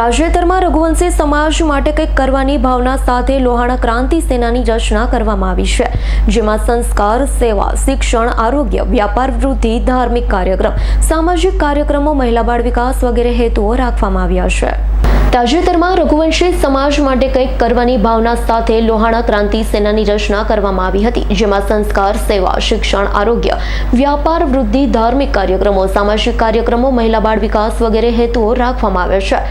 તાજેતરમાં રઘુવંશી સમાજ માટે કંઈક કરવાની ભાવના સાથે લોહાણા ક્રાંતિ સેનાની રચના કરવામાં આવી છે, જેમાં સંસ્કાર, સેવા, શિક્ષણ, આરોગ્ય, વ્યાપાર વૃદ્ધિ, ધાર્મિક કાર્યક્રમ, સામાજિક કાર્યક્રમો, મહિલા બાળ વિકાસ વગેરે હેતુઓ રાખવામાં આવ્યા છે. તાજેતરમાં રઘુવંશી સમાજ માટે કંઈક કરવાની ભાવના સાથે લોહાણા ક્રાંતિ સેનાની રચના કરવામાં આવી હતી, જેમાં સંસ્કાર, સેવા, શિક્ષણ, આરોગ્ય, વ્યાપાર વૃદ્ધિ, ધાર્મિક કાર્યક્રમો, સામાજિક કાર્યક્રમો, મહિલા બાળ વિકાસ વગેરે હેતુઓ રાખવામાં આવે છે.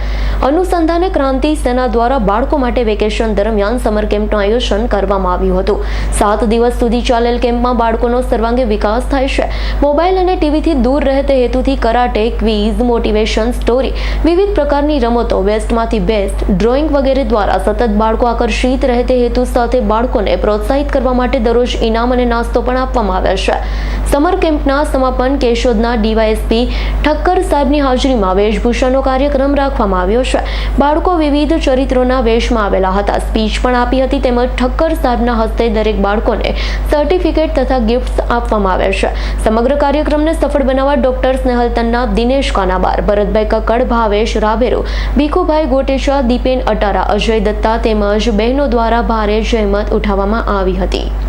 અનુસંધાને ક્રાંતિ સેના દ્વારા બાળકો માટે વેકેશન દરમિયાન સમર કેમ્પનું આયોજન કરવામાં આવ્યું હતું. સાત દિવસ સુધી ચાલેલ કેમ્પમાં બાળકોનો સર્વાંગી વિકાસ થાય છે. મોબાઈલ અને ટીવીથી દૂર રહે તે હેતુથી કરાટે, ક્વિઝ, મોટિવેશન સ્ટોરી, વિવિધ પ્રકારની રમતો, વેસ્ટમાંથી બેસ્ટ, ડ્રોઈંગ વગેરે દ્વારા સતત બાળકો આકર્ષિત રહે તે હેતુ સાથે બાળકોને પ્રોત્સાહિત કરવા માટે દરરોજ ઇનામ અને નાસ્તો પણ આપવામાં આવે છે. સમર કેમ્પના સમાપન કેશોદના ડીવાયએસપી ઠક્કર સાહેબની હાજરીમાં વેશભૂષાનો કાર્યક્રમ રાખવામાં આવ્યો છે. બાળકો વિવિધ ચરિત્રોના વેશમાં આવેલા હતા. સ્પીચ પણ આપી હતી તેમજ ઠક્કર સાહેબના હસ્તે દરેક બાળકોને સર્ટિફિકેટ તથા ગિફ્ટ્સ આપવામાં આવ્યા છે. સમગ્ર કાર્યક્રમને સફળ બનાવવા ડોક્ટર સ્નેહલતનના દિનેશ કાનાબાર, ભરતભાઈ કક્કડ, ભાવેશ રાભેરો, ભીખુભાઈ ગોટેચા દીપેન અટારા, અજય દત્તા તેમજ બહેનો દ્વારા ભારે જહેમત ઉઠાવવામાં આવી હતી.